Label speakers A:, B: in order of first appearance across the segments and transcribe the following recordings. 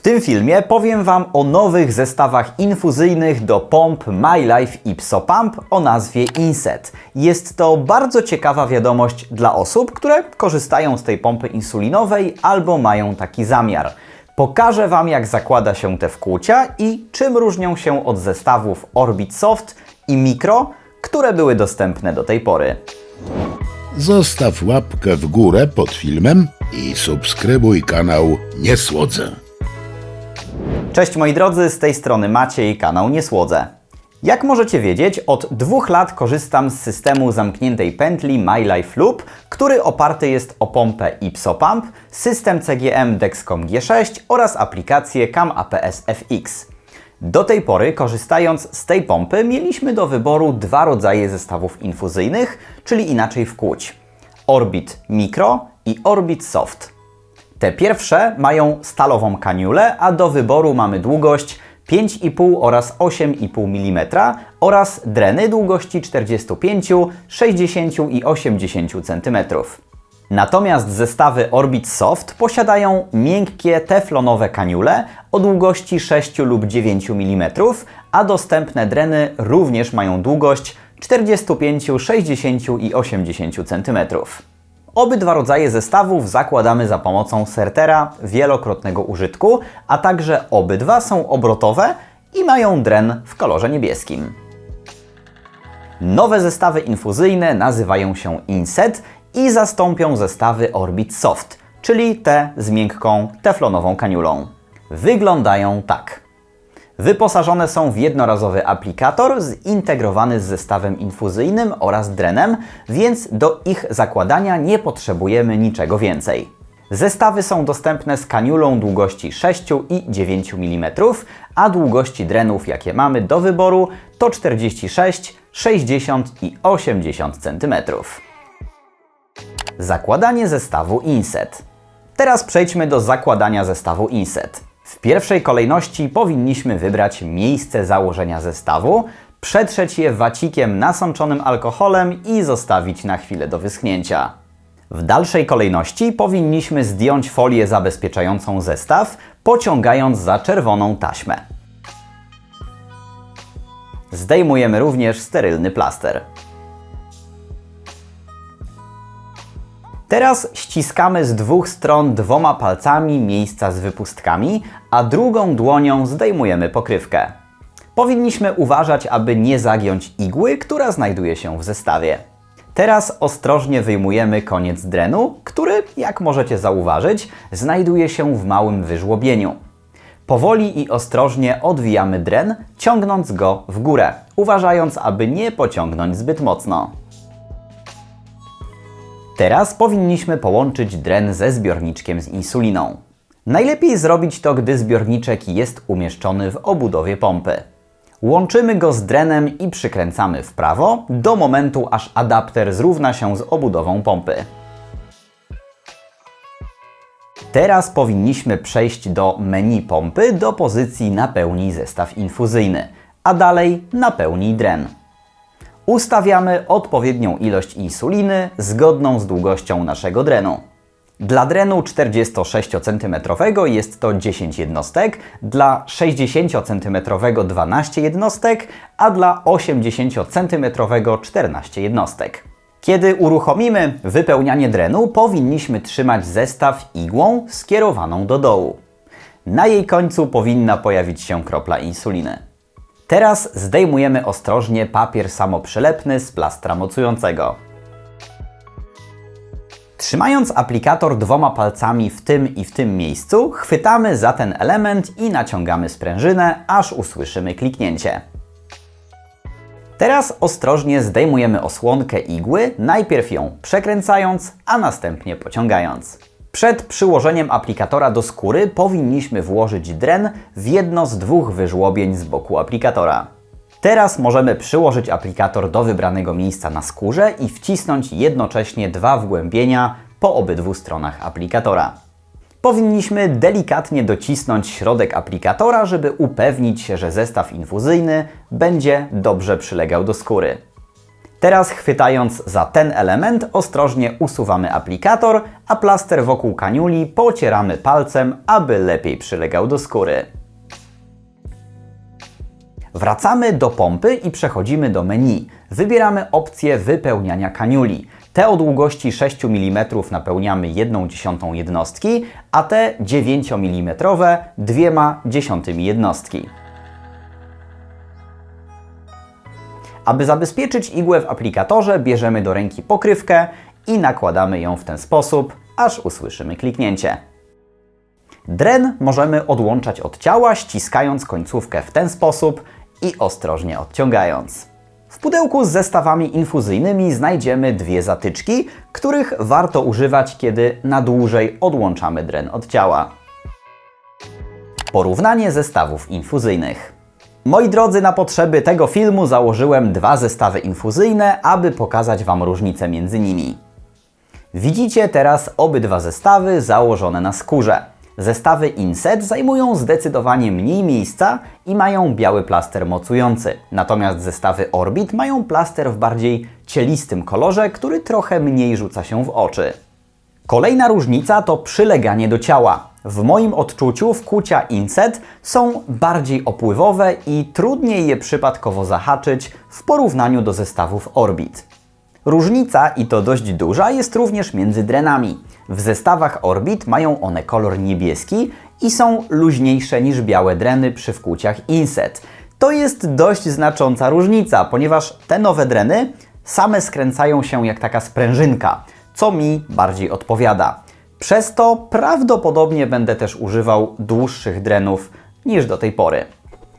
A: W tym filmie powiem Wam o nowych zestawach infuzyjnych do pomp My Life Ipso Pump o nazwie Inset. Jest to bardzo ciekawa wiadomość dla osób, które korzystają z tej pompy insulinowej albo mają taki zamiar. Pokażę Wam jak zakłada się te wkłucia i czym różnią się od zestawów Orbit Soft i Micro, które były dostępne do tej pory.
B: Zostaw łapkę w górę pod filmem i subskrybuj kanał Niesłodzę.
A: Cześć moi drodzy, z tej strony Maciej, kanał Niesłodze. Jak możecie wiedzieć, od dwóch lat korzystam z systemu zamkniętej pętli My Life Loop, który oparty jest o pompę Ipso Pump, system CGM Dexcom G6 oraz aplikację CAM APS FX. Do tej pory, korzystając z tej pompy, mieliśmy do wyboru dwa rodzaje zestawów infuzyjnych, czyli inaczej wkłuć. Orbit Micro i Orbit Soft. Te pierwsze mają stalową kaniulę, a do wyboru mamy długość 5,5 oraz 8,5 mm oraz dreny długości 45, 60 i 80 cm. Natomiast zestawy Orbit Soft posiadają miękkie teflonowe kaniule o długości 6 lub 9 mm, a dostępne dreny również mają długość 45, 60 i 80 cm. Obydwa rodzaje zestawów zakładamy za pomocą sertera wielokrotnego użytku, a także obydwa są obrotowe i mają dren w kolorze niebieskim. Nowe zestawy infuzyjne nazywają się Inset i zastąpią zestawy Orbit Soft, czyli te z miękką teflonową kaniulą. Wyglądają tak. Wyposażone są w jednorazowy aplikator zintegrowany z zestawem infuzyjnym oraz drenem, więc do ich zakładania nie potrzebujemy niczego więcej. Zestawy są dostępne z kaniulą długości 6 i 9 mm, a długości drenów, jakie mamy do wyboru, to 46, 60 i 80 cm. Zakładanie zestawu Inset. Teraz przejdźmy do zakładania zestawu Inset. W pierwszej kolejności powinniśmy wybrać miejsce założenia zestawu, przetrzeć je wacikiem nasączonym alkoholem i zostawić na chwilę do wyschnięcia. W dalszej kolejności powinniśmy zdjąć folię zabezpieczającą zestaw, pociągając za czerwoną taśmę. Zdejmujemy również sterylny plaster. Teraz ściskamy z dwóch stron dwoma palcami miejsca z wypustkami, a drugą dłonią zdejmujemy pokrywkę. Powinniśmy uważać, aby nie zagiąć igły, która znajduje się w zestawie. Teraz ostrożnie wyjmujemy koniec drenu, który, jak możecie zauważyć, znajduje się w małym wyżłobieniu. Powoli i ostrożnie odwijamy dren, ciągnąc go w górę, uważając, aby nie pociągnąć zbyt mocno. Teraz powinniśmy połączyć dren ze zbiorniczkiem z insuliną. Najlepiej zrobić to, gdy zbiorniczek jest umieszczony w obudowie pompy. Łączymy go z drenem i przykręcamy w prawo do momentu, aż adapter zrówna się z obudową pompy. Teraz powinniśmy przejść do menu pompy do pozycji napełnij zestaw infuzyjny, a dalej napełnij dren. Ustawiamy odpowiednią ilość insuliny zgodną z długością naszego drenu. Dla drenu 46 cm jest to 10 jednostek, dla 60 cm 12 jednostek, a dla 80 cm 14 jednostek. Kiedy uruchomimy wypełnianie drenu, powinniśmy trzymać zestaw igłą skierowaną do dołu. Na jej końcu powinna pojawić się kropla insuliny. Teraz zdejmujemy ostrożnie papier samoprzylepny z plastra mocującego. Trzymając aplikator dwoma palcami w tym i w tym miejscu, chwytamy za ten element i naciągamy sprężynę, aż usłyszymy kliknięcie. Teraz ostrożnie zdejmujemy osłonkę igły, najpierw ją przekręcając, a następnie pociągając. Przed przyłożeniem aplikatora do skóry powinniśmy włożyć dren w jedno z dwóch wyżłobień z boku aplikatora. Teraz możemy przyłożyć aplikator do wybranego miejsca na skórze i wcisnąć jednocześnie dwa wgłębienia po obydwu stronach aplikatora. Powinniśmy delikatnie docisnąć środek aplikatora, żeby upewnić się, że zestaw infuzyjny będzie dobrze przylegał do skóry. Teraz chwytając za ten element ostrożnie usuwamy aplikator, a plaster wokół kaniuli pocieramy palcem, aby lepiej przylegał do skóry. Wracamy do pompy i przechodzimy do menu. Wybieramy opcję wypełniania kaniuli. Te o długości 6 mm napełniamy 1 dziesiątą jednostki, a te 9 mm 2 dziesiątymi jednostki. Aby zabezpieczyć igłę w aplikatorze, bierzemy do ręki pokrywkę i nakładamy ją w ten sposób, aż usłyszymy kliknięcie. Dren możemy odłączać od ciała, ściskając końcówkę w ten sposób i ostrożnie odciągając. W pudełku z zestawami infuzyjnymi znajdziemy dwie zatyczki, których warto używać, kiedy na dłużej odłączamy dren od ciała. Porównanie zestawów infuzyjnych. Moi drodzy, na potrzeby tego filmu założyłem dwa zestawy infuzyjne, aby pokazać Wam różnice między nimi. Widzicie teraz obydwa zestawy założone na skórze. Zestawy Inset zajmują zdecydowanie mniej miejsca i mają biały plaster mocujący. Natomiast zestawy Orbit mają plaster w bardziej cielistym kolorze, który trochę mniej rzuca się w oczy. Kolejna różnica to przyleganie do ciała. W moim odczuciu wkłucia Inset są bardziej opływowe i trudniej je przypadkowo zahaczyć w porównaniu do zestawów Orbit. Różnica, i to dość duża, jest również między drenami. W zestawach Orbit mają one kolor niebieski i są luźniejsze niż białe dreny przy wkłuciach Inset. To jest dość znacząca różnica, ponieważ te nowe dreny same skręcają się jak taka sprężynka, co mi bardziej odpowiada. Przez to prawdopodobnie będę też używał dłuższych drenów niż do tej pory.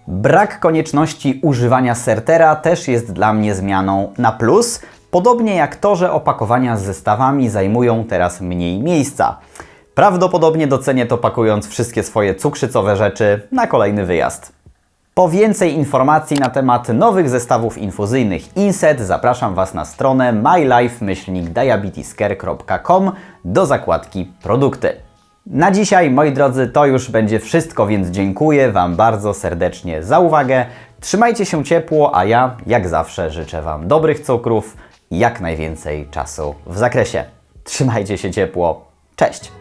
A: Brak konieczności używania sertera też jest dla mnie zmianą na plus, podobnie jak to, że opakowania z zestawami zajmują teraz mniej miejsca. Prawdopodobnie docenię to pakując wszystkie swoje cukrzycowe rzeczy na kolejny wyjazd. Po więcej informacji na temat nowych zestawów infuzyjnych Inset zapraszam Was na stronę mylife-diabetescare.com do zakładki produkty. Na dzisiaj, moi drodzy, to już będzie wszystko, więc dziękuję Wam bardzo serdecznie za uwagę. Trzymajcie się ciepło, a ja, jak zawsze, życzę Wam dobrych cukrów i jak najwięcej czasu w zakresie. Trzymajcie się ciepło. Cześć!